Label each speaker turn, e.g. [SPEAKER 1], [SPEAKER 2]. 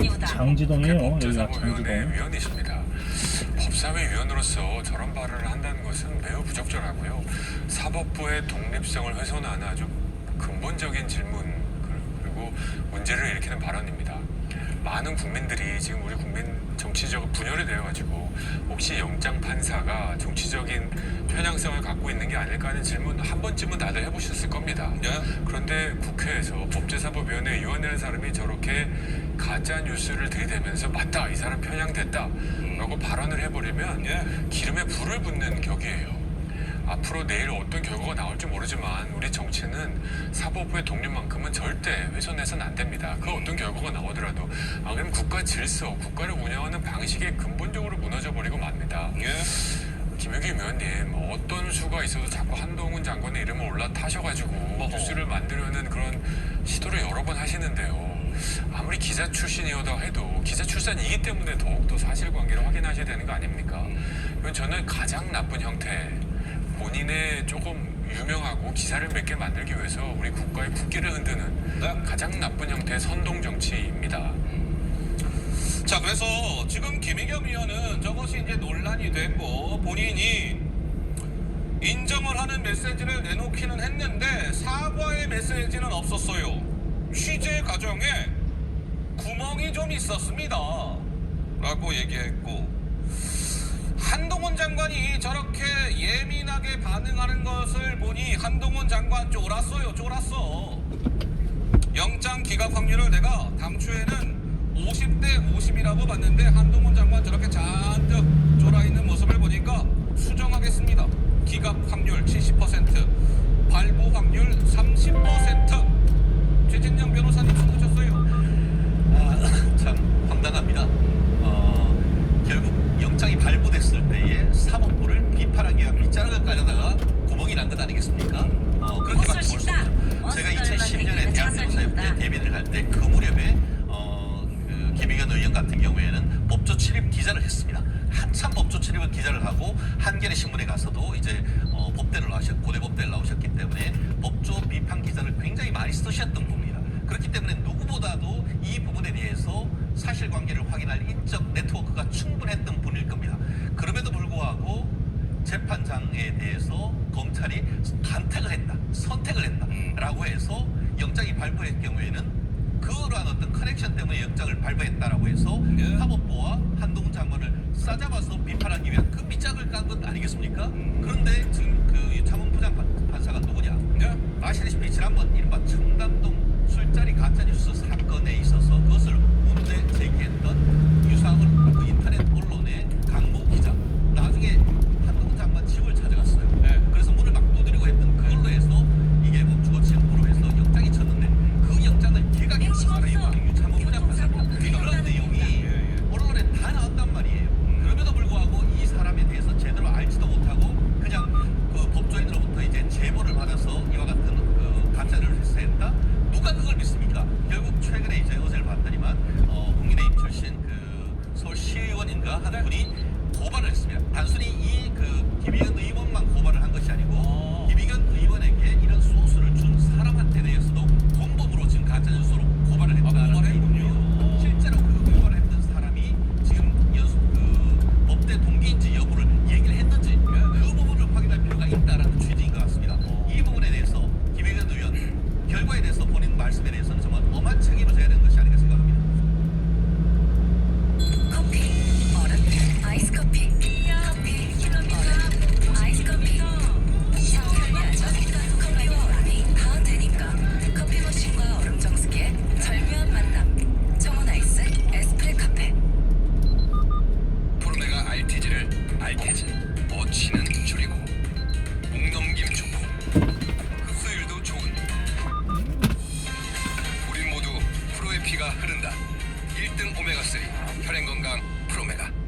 [SPEAKER 1] 아니오다.
[SPEAKER 2] 장지동이에요. 여기가 장지동.
[SPEAKER 3] 위원이십니다. 법사위 위원으로서 저런 발언을 한다는 것은 매우 부적절하고요. 사법부의 독립성을 훼손하는 아주 근본적인 질문 그- 그리고 문제를 일으키는 발언입니다. 많은 국민들이 지금 우리 국민 정치적 분열이 되어가지고 혹시 영장 판사가 정치적인 편향성을 갖고 있는 게 아닐까 하는 질문 한 번쯤은 다들 해보셨을 겁니다. 그런데 국회에서 법제사법위원회 위원이라는 사람이 저렇게 가짜 뉴스를 들이대면서 맞다 이 사람 편향됐다라고 발언을 해버리면 기름에 불을 붓는 격이에요. 앞으로 내일 어떤 결과가 나올지 모르지만 우리 정치는 사법부의 독립만큼은 절대 훼손해서는 안 됩니다. 그 어떤 결과가 나오더라도 안 그러면 국가 질서, 국가를 운영하는 방식이 근본적으로 무너져 버리고 맙니다. 김효기 위원님 어떤 수가 있어도 자꾸 한동훈 장관의 이름을 올라타셔가지고 뉴스를 만들려는 그런 시도를 여러 번 하시는데요. 아무리 기자 출신이어다 해도 기자 출신이기 때문에 더욱더 사실관계를 확인하셔야 되는 거 아닙니까? 이건 저는 가장 나쁜 형태 본인의 조금 유명하고 기사를 몇개 만들기 위해서 우리 국가의 국기를 흔드는
[SPEAKER 4] 네.
[SPEAKER 3] 가장 나쁜 형태의 선동 정치입니다.
[SPEAKER 4] 자 그래서 지금 김의겸 의원은 저것이 이제 논란이 됐고 본인이 인정을 하는 메시지를 내놓기는 했는데 사과의 메시지는 없었어요. 취재 과정에 구멍이 좀 있었습니다. 라고 얘기했고 한동훈 장관이 저렇게 예민하게 반응하는 것을 보니 한동훈 장관 쫄았어요. 쫄았어. 영장 기각 확률을 내가 당초에는 50대 50이라고 봤는데 한동훈 장관 저렇게 잔뜩 쫄아 있는 모습을 보니까 수정하겠습니다. 기각 확률 70%, 발부 확률 30%. 최진영 변호사님 수고하셨어요.
[SPEAKER 5] 아, 참 황당합니다. 어, 결국 영장이 발부됐을 때에 사법부를 비판하기 위한 밑자락을 깔려다가 구멍이 난 것 아니겠습니까? 어, 그렇게밖에 볼 수 없죠. 제가 2010년에 대한변호사협회 데뷔를 할때 그 무렵에 어, 그 김의견 의원 같은 경우에는 법조 출입 기자를 했습니다. 한참 법조 출입을 기자를 하고 한겨레 신문에 가서도 이제 어, 법대를 나오셨 고대 법대를 나오셨기 때문에 법조 비판 기자를 굉장히 많이 쓰셨던 분입니다. 그렇기 때문에 누구보다도 이 부분에 대해서 사실관계를 확인할 인적 네트워크가 충분했던 분일 겁니다. 그럼에도 불구하고 재판장에 대해서 검찰이 간택을 했다, 선택을 했다라고 해서 영장이 발부할 경우에는 그러한 어떤 커넥션 때문에 영장을 발부했다라고 해서
[SPEAKER 4] 예.
[SPEAKER 5] 사법부와 한동훈 장관을 싸잡아서 비판하기 위한 그 밑작을 깐 것 아니겠습니까? 그런데 지금 그 차문 부장 판- 판사가 누구냐?
[SPEAKER 4] 네.
[SPEAKER 5] 아시다시피 지난번 이른바 청담동 술자리 가짜뉴스 사건에 있어서 그것을 문제 제기했던 유상을 그 인터넷 언론의 강모 기자 나중에 한동훈 장관 집을 찾아갔어요.
[SPEAKER 4] 네.
[SPEAKER 5] 그래서 문을 막 두드리고 했던 그걸로 해서 이게 뭐 주거 침입으로 해서 영장이 쳤는데 그 영장을 기각했던 사람이 바로 유창호 부장 판사입니다. 그런 내용이 언론에 다 나왔단 말이에요. 그럼에도 불구하고 이 사람에 대해서 제대로 알지도 못하고 그냥 그 법조인으로부터 이제 제보를 받아서 이와 같은 그 가짜를 했다. 누가 그걸 믿습니까? 결국 최근에 이제 어제를 봤더니만 어, 국민의힘 출신 그 한 분이 고발을 했습니다. 단순히 이 그 김의견 의원만 고발을 한 것이 아니고
[SPEAKER 6] RTG 어치는 줄이고 목넘김 좋고 흡수율도 좋은. 우린 모두 프로의 피가 흐른다. 1등 오메가3 혈행건강 프로메가